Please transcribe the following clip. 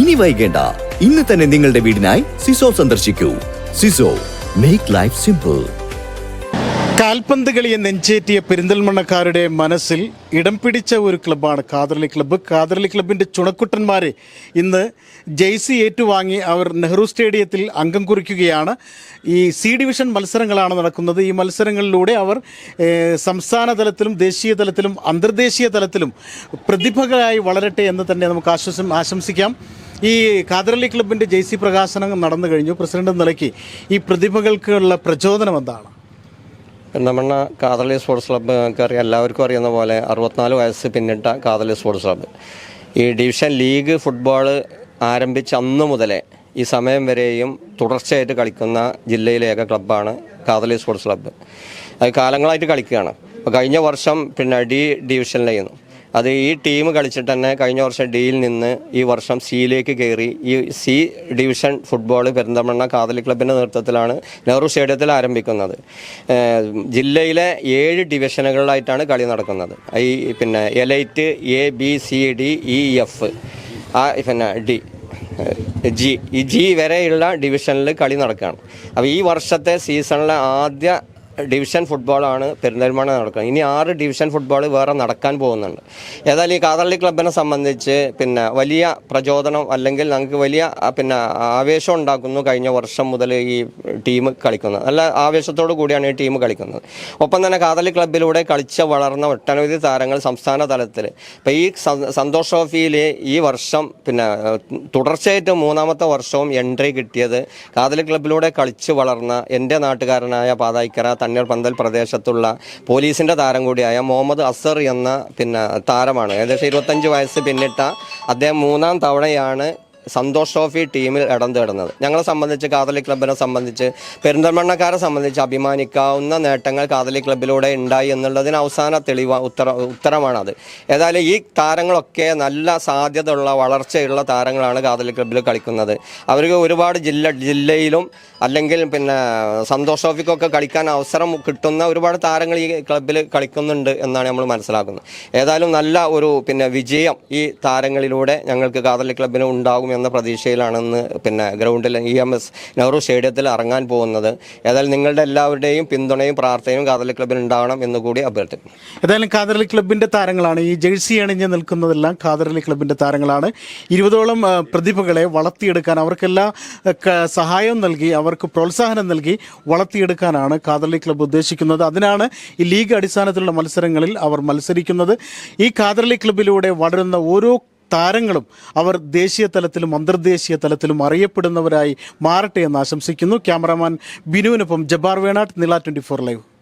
ഇനി വൈകേണ്ട. ഇന്ന് തന്നെ നിങ്ങളുടെ വീടിനായി സിസോ സന്ദർശിക്കൂ. സിസോ മേക്ക് ലൈഫ് സിമ്പിൾ കാൽപന്ത് കളിയെ നെഞ്ചേറ്റിയ പെരിന്തൽമണ്ണക്കാരുടെ മനസ്സിൽ ഇടം പിടിച്ച ഒരു ക്ലബ്ബാണ് കാതർലി ക്ലബ്ബ്. കാതർലി ക്ലബിന്റെ ചുണക്കുട്ടന്മാരെ ഇന്ന് ജെയ്സി ഏറ്റുവാങ്ങി അവർ നെഹ്റു സ്റ്റേഡിയത്തിൽ അംഗം കുറിക്കുകയാണ്. ഈ സി ഡിവിഷൻ മത്സരങ്ങളാണ് നടക്കുന്നത്. ഈ മത്സരങ്ങളിലൂടെ അവർ സംസ്ഥാന തലത്തിലും ദേശീയ തലത്തിലും അന്തർദേശീയ തലത്തിലും പ്രതിഭകളായി വളരട്ടെ എന്ന് തന്നെ നമുക്ക് ആശ്വസം ആശംസിക്കാം. ഈ കാതറലി ക്ലബിന്റെ ജെയ്സി പ്രകാശനം നടന്നു കഴിഞ്ഞു. പ്രസിഡന്റ് നിലയ്ക്ക് ഈ പ്രതിഭകൾക്കുള്ള പ്രചോദനം എന്താണ്? പെരുന്തമണ്ണ കാതളി സ്പോർട്സ് ക്ലബ്ബ് നിങ്ങൾക്ക് അറിയാം എല്ലാവർക്കും അറിയുന്ന പോലെ അറുപത്തിനാല് വയസ്സ് പിന്നിട്ട കാതളി സ്പോർട്സ് ക്ലബ്ബ്. ഈ ഡിവിഷൻ ലീഗ് ഫുട്ബോൾ ആരംഭിച്ച അന്ന് മുതലേ ഈ സമയം വരെയും തുടർച്ചയായിട്ട് കളിക്കുന്ന ജില്ലയിലെ ഏക ക്ലബ്ബാണ് കാതളി സ്പോർട്സ് ക്ലബ്ബ്. അത് കാലങ്ങളായിട്ട് കളിക്കുകയാണ്. അപ്പോൾ കഴിഞ്ഞ വർഷം പിന്നെ ഡി ഡിവിഷനിലായിരുന്നു. അത് ഈ ടീം കളിച്ചിട്ട് തന്നെ കഴിഞ്ഞ വർഷം ഡിയിൽ നിന്ന് ഈ വർഷം സിയിലേക്ക് കയറി ഈ C division football Perinthalmanna Kathali ക്ലബിന്റെ നേതൃത്വത്തിലാണ് നെഹ്റു സ്റ്റേഡിയത്തിൽ ആരംഭിക്കുന്നത്. ജില്ലയിലെ ഏഴ് ഡിവിഷനുകളിലായിട്ടാണ് കളി നടക്കുന്നത്. ഈ പിന്നെ elite A B C D E F ആ പിന്നെ ഡി ജി ഈ ജി വരെയുള്ള ഡിവിഷനിൽ കളി നടക്കുകയാണ്. അപ്പോൾ ഈ വർഷത്തെ സീസണിലെ ആദ്യ ഡിവിഷൻ ഫുട്ബോളാണ് പെരിന്തൽമണ്ണ നടക്കുന്നത്. ഇനി ആറ് ഡിവിഷൻ ഫുട്ബോൾ വേറെ നടക്കാൻ പോകുന്നുണ്ട്. ഏതായാലും ഈ കാതള്ളി ക്ലബിനെ സംബന്ധിച്ച് പിന്നെ വലിയ പ്രചോദനം അല്ലെങ്കിൽ നമുക്ക് വലിയ പിന്നെ ആവേശം ഉണ്ടാക്കുന്നു കഴിഞ്ഞ വർഷം മുതൽ ഈ ടീം കളിക്കുന്നത്. നല്ല ആവേശത്തോടു കൂടിയാണ് ഈ ടീം കളിക്കുന്നത്. ഒപ്പം തന്നെ കാതള്ളി ക്ലബിലൂടെ കളിച്ച് വളർന്ന ഒട്ടനവധി താരങ്ങൾ സംസ്ഥാന തലത്തിൽ. ഇപ്പം ഈ സന്തോഷ് ട്രോഫിയിൽ ഈ വർഷം പിന്നെ തുടർച്ചയായിട്ട് മൂന്നാമത്തെ വർഷവും എൻട്രി കിട്ടിയത് കാതലി ക്ലബിലൂടെ കളിച്ച് വളർന്ന എന്റെ നാട്ടുകാരനായ പാതായിക്കര തണ്ണീർ പന്തൽ പ്രദേശത്തുള്ള പോലീസിന്റെ താരം കൂടിയായ മുഹമ്മദ് അസർ എന്ന പിന്നെ താരമാണ്. ഏകദേശം ഇരുപത്തഞ്ച് വയസ്സ് പിന്നിട്ട അദ്ദേഹം മൂന്നാം തവണയാണ് സന്തോഷ് ട്രോഫി ടീമിൽ ഇടം തേടുന്നത്. ഞങ്ങളെ സംബന്ധിച്ച് കാതലി ക്ലബിനെ സംബന്ധിച്ച് പെരിന്തൽമണ്ണക്കാരെ സംബന്ധിച്ച് അഭിമാനിക്കാവുന്ന നേട്ടങ്ങൾ കാതലി ക്ലബിലൂടെ ഉണ്ടായി എന്നുള്ളതിന് അവസാന തെളിവ് ഉത്തര ഉത്തരമാണത്. ഏതായാലും ഈ താരങ്ങളൊക്കെ നല്ല സാധ്യതയുള്ള വളർച്ചയുള്ള താരങ്ങളാണ് കാതലി ക്ലബിൽ കളിക്കുന്നത്. അവർക്ക് ഒരുപാട് ജില്ല ജില്ലയിലും അല്ലെങ്കിൽ പിന്നെ സന്തോഷ് ട്രോഫിക്കൊക്കെ കളിക്കാൻ അവസരം കിട്ടുന്ന ഒരുപാട് താരങ്ങൾ ഈ ക്ലബിൽ കളിക്കുന്നുണ്ട് എന്നാണ് നമ്മൾ മനസ്സിലാക്കുന്നത്. ഏതായാലും നല്ല ഒരു പിന്നെ വിജയം ഈ താരങ്ങളിലൂടെ ഞങ്ങൾക്ക് കാതലി ക്ലബിന് ഉണ്ടാകും എന്ന പ്രതീക്ഷയിലാണെന്ന് പിന്നെ ഗ്രൗണ്ടിൽ ഇ എം എസ് നെഹ്റു സ്റ്റേഡിയത്തിൽ ഇറങ്ങാൻ പോകുന്നത്. ഏതായാലും നിങ്ങളുടെ എല്ലാവരുടെയും പിന്തുണയും പ്രാർത്ഥനയും കാതലി ക്ലബിന് ഉണ്ടാവണം എന്ന് കൂടി അഭ്യർത്ഥിക്കുന്നു. ഏതായാലും കാതലി ക്ലബിന്റെ താരങ്ങളാണ്. ഈ ജേഴ്സി അണിഞ്ഞ് നിൽക്കുന്നതെല്ലാം കാതലി ക്ലബിന്റെ താരങ്ങളാണ്. ഇരുപതോളം പ്രതിഭകളെ വളർത്തിയെടുക്കാൻ അവർക്കെല്ലാം സഹായം നൽകി അവർക്ക് പ്രോത്സാഹനം നൽകി വളർത്തിയെടുക്കാനാണ് കാതലി ക്ലബ് ഉദ്ദേശിക്കുന്നത്. അതിനാണ് ഈ ലീഗ് അടിസ്ഥാനത്തിലുള്ള മത്സരങ്ങളിൽ അവർ മത്സരിക്കുന്നത്. ഈ കാതലി ക്ലബിലൂടെ വളരുന്ന ഓരോ താരങ്ങളും അവർ ദേശീയ തലത്തിലും അന്തർദേശീയ തലത്തിലും അറിയപ്പെടുന്നവരായി മാറട്ടെ എന്ന് ആശംസിക്കുന്നു. ക്യാമറാമാൻ ബിനുവിനൊപ്പം ജബാർ വേണാട്ട് നില ട്വന്റി ഫോർ ലൈവ്